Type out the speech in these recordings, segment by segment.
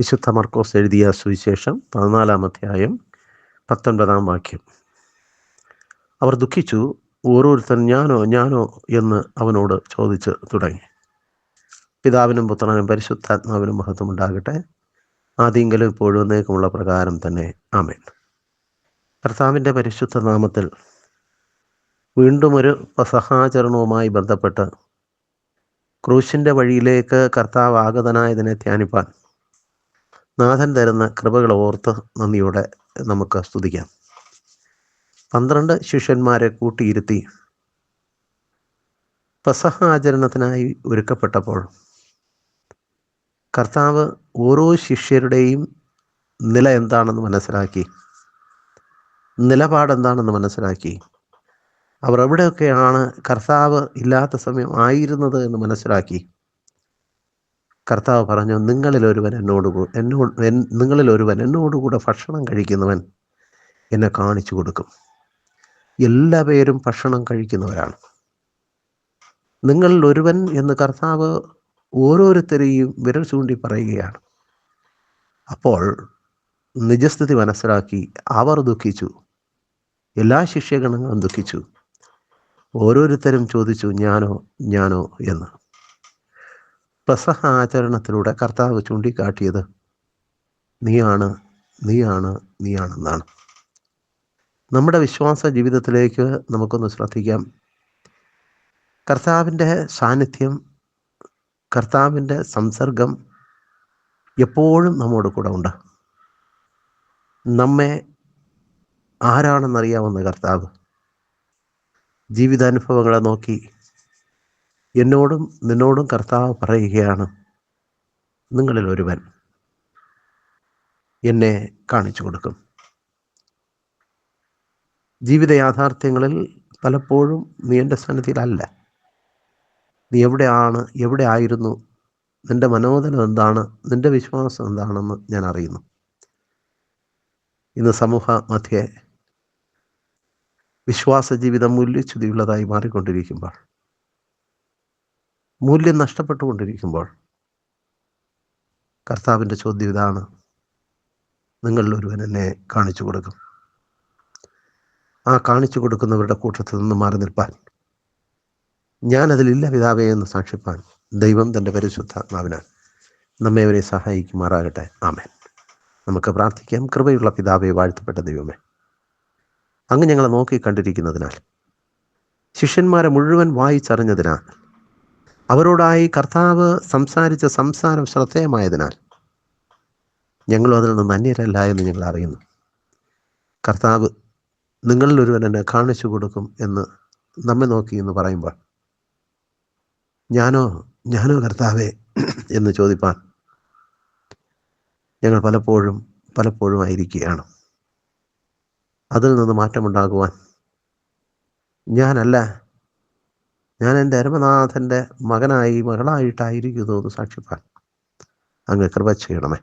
വിശുദ്ധ മർക്കോസ് എഴുതിയ സുവിശേഷം പതിനാലാം അധ്യായം പത്തൊൻപതാം വാക്യം. അവർ ദുഃഖിച്ചു ഓരോരുത്തൻ ഞാനോ ഞാനോ എന്ന് അവനോട് ചോദിച്ച് തുടങ്ങി. പിതാവിനും പുത്രനും പരിശുദ്ധാത്മാവിനും മഹത്വം ഉണ്ടാകട്ടെ ആദ്യങ്കിലും ഇപ്പോഴും എന്നേക്കുമുള്ള പ്രകാരം തന്നെ. ആമേൻ. കർത്താവിന്റെ പരിശുദ്ധ നാമത്തിൽ വീണ്ടും ഒരു സഹാചരണവുമായി ബന്ധപ്പെട്ട് ക്രൂശിന്റെ വഴിയിലേക്ക് കർത്താവ് ആഗതനായതിനെ ധ്യാനിപ്പാൻ നാഥൻ തരുന്ന കൃപകൾ ഓർത്ത് നന്ദിയോടെ നമുക്ക് സ്തുതിക്കാം. പന്ത്രണ്ട് ശിഷ്യന്മാരെ കൂട്ടിയിരുത്തി പ്രസഹ ആചരണത്തിനായി ഒരുക്കപ്പെട്ടപ്പോൾ കർത്താവ് ഓരോ ശിഷ്യരുടെയും നില എന്താണെന്ന് മനസ്സിലാക്കി. നിലപാടെന്താണെന്ന് മനസ്സിലാക്കി. അവർ എവിടെയൊക്കെയാണ് കർത്താവ് ഇല്ലാത്ത സമയം ആയിരുന്നത് എന്ന് മനസ്സിലാക്കി. കർത്താവ് പറഞ്ഞു നിങ്ങളിൽ ഒരുവൻ എന്നോട് എന്നോട് നിങ്ങളിൽ ഒരുവൻ എന്നോടുകൂടെ ഭക്ഷണം കഴിക്കുന്നവൻ എന്നെ കാണിച്ചു കൊടുക്കും. എല്ലാ പേരും ഭക്ഷണം കഴിക്കുന്നവരാണ്. നിങ്ങളിൽ ഒരുവൻ എന്ന് കർത്താവ് ഓരോരുത്തരെയും വിരൽ ചൂണ്ടി പറയുകയാണ്. അപ്പോൾ നിജസ്ഥിതി മനസ്സിലാക്കി അവർ ദുഃഖിച്ചു. എല്ലാ ശിഷ്യഗണങ്ങളും ദുഃഖിച്ചു. ഓരോരുത്തരും ചോദിച്ചു ഞാനോ ഞാനോ എന്ന്. പ്രസഹ ആചരണത്തിലൂടെ കർത്താവ് ചൂണ്ടിക്കാട്ടിയത് നീയാണ് നീയാണ് നീയാണെന്നാണ്. നമ്മുടെ വിശ്വാസ ജീവിതത്തിലേക്ക് നമുക്കൊന്ന് ശ്രദ്ധിക്കാം. കർത്താവിന്റെ സാന്നിധ്യം കർത്താവിന്റെ സംസർഗം എപ്പോഴും നമ്മോട് കൂടെ ഉണ്ട്. നമ്മെ ആരാണെന്നറിയാവുന്ന കർത്താവ് ജീവിതാനുഭവങ്ങളെ നോക്കി എന്നോടും നിന്നോടും കർത്താവ് പറയുകയാണ് നിങ്ങളിൽ ഒരുവൻ എന്നെ കാണിച്ചു കൊടുക്കും. ജീവിത യാഥാർത്ഥ്യങ്ങളിൽ പലപ്പോഴും നീ എന്റെ സന്നിധിയിലല്ല. നീ എവിടെയാണ് എവിടെ ആയിരുന്നു നിന്റെ മനോദനം എന്താണ് നിന്റെ വിശ്വാസം എന്താണെന്ന് ഞാൻ അറിയുന്നു. ഇന്ന് സമൂഹ മധ്യേ വിശ്വാസ ജീവിതം മൂല്യച്യുതിയുള്ളതായി മാറിക്കൊണ്ടിരിക്കുമ്പോൾ മൂല്യം നഷ്ടപ്പെട്ടുകൊണ്ടിരിക്കുമ്പോൾ കർത്താവിന്റെ ചോദ്യം ഇതാണ്. നിങ്ങളിൽ എന്നെ കാണിച്ചു കൊടുക്കും. ആ കാണിച്ചു കൊടുക്കുന്നവരുടെ കൂട്ടത്തിൽ നിന്ന് മാറി നിൽപ്പാൻ. ഞാനതിലില്ല പിതാവേ എന്ന് സാക്ഷിപ്പാൻ ദൈവം തന്റെ പരിശുദ്ധാത്മാവിനാൽ നമ്മെ അവരെ സഹായിക്കുമാറാകട്ടെ. ആമേൻ. നമുക്ക് പ്രാർത്ഥിക്കാം. കൃപയുള്ള പിതാവെ വാഴ്ത്തപ്പെട്ട ദൈവമേ. അങ്ങ് ഞങ്ങളെ നോക്കി കണ്ടിരിക്കുന്നതിനാൽ ശിഷ്യന്മാരെ മുഴുവൻ വായിച്ചറിഞ്ഞതിനാൽ അവരോടായി കർത്താവ് സംസാരിച്ച സംസാരം ശ്രദ്ധേയമായതിനാൽ ഞങ്ങളും അതിൽ നിന്ന് അന്യരല്ല എന്ന് ഞങ്ങൾ അറിയുന്നു. കർത്താവ് നിങ്ങളിൽ ഒരുവൻ എന്നെ കാണിച്ചു കൊടുക്കും എന്ന് നമ്മെ നോക്കി എന്ന് പറയുമ്പോൾ ഞാനോ ഞാനോ കർത്താവേ എന്ന് ചോദിപ്പാൻ ഞങ്ങൾ പലപ്പോഴും പലപ്പോഴും ആയിരിക്കുകയാണ്. അതിൽ നിന്ന് മാറ്റമുണ്ടാകുവാൻ ഞാനല്ല ഞാൻ എന്റെ അരമനാഥന്റെ മകനായി മകളായിട്ടായിരിക്കുന്നു എന്ന് സാക്ഷിപ്പാൻ അങ്ങ് കൃപ ചെയ്യണമേ.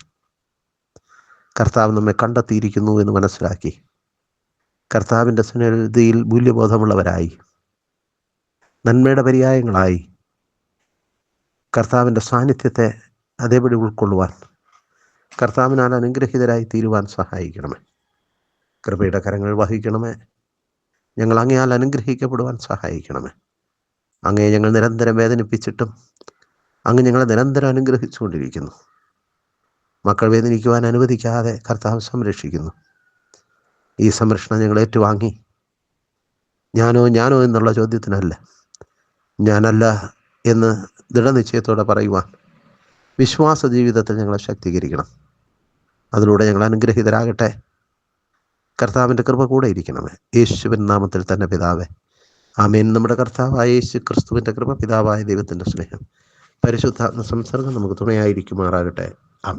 കർത്താവ് നമ്മെ കണ്ടെത്തിയിരിക്കുന്നു എന്ന് മനസ്സിലാക്കി. കർത്താവിന്റെ സന്നിധിയിൽ മൂല്യബോധമുള്ളവരായി. നന്മയുടെ പര്യായങ്ങളായി. കർത്താവിന്റെ സാന്നിധ്യത്തെ അതേപടി ഉൾക്കൊള്ളുവാൻ കർത്താവിനാൽ അനുഗ്രഹീതരായി തീരുവാൻ സഹായിക്കണമേ. കൃപയുടെ കരങ്ങൾ വഹിക്കണമേ. ഞങ്ങൾ അങ്ങയാൽ അനുഗ്രഹിക്കപ്പെടുവാൻ സഹായിക്കണമേ. അങ്ങയെ ഞങ്ങൾ നിരന്തരം വേദനിപ്പിച്ചിട്ടും അങ്ങ് ഞങ്ങളെ നിരന്തരം അനുഗ്രഹിച്ചുകൊണ്ടിരിക്കുന്നു. മക്കൾ വേദനിക്കുവാൻ അനുവദിക്കാതെ കർത്താവ് സംരക്ഷിക്കുന്നു. ഈ സംരക്ഷണം ഞങ്ങൾ ഏറ്റുവാങ്ങി. ഞാനോ ഞാനോ എന്നുള്ള ചോദ്യത്തിനല്ല. ഞാനല്ല എന്ന് ദൃഢനിശ്ചയത്തോടെ പറയുവാൻ വിശ്വാസ ജീവിതത്തിൽ ഞങ്ങളെ ശക്തീകരിക്കണം. അതിലൂടെ ഞങ്ങൾ അനുഗ്രഹീതരാകട്ടെ. കർത്താവിന്റെ കൃപ കൂടെ ഇരിക്കണമേ. യേശുവിൻ നാമത്തിൽ തന്നെ പിതാവേ ആമേൻ. നമ്മുടെ കർത്താവായ യേശു ക്രിസ്തുവിന്റെ കൃപ പിതാവായ ദൈവത്തിന്റെ സ്നേഹം. പരിശുദ്ധാത്മ സംസർഗം നമുക്ക് തുണയായിരിക്കുമാറാകട്ടെ. ആമേൻ.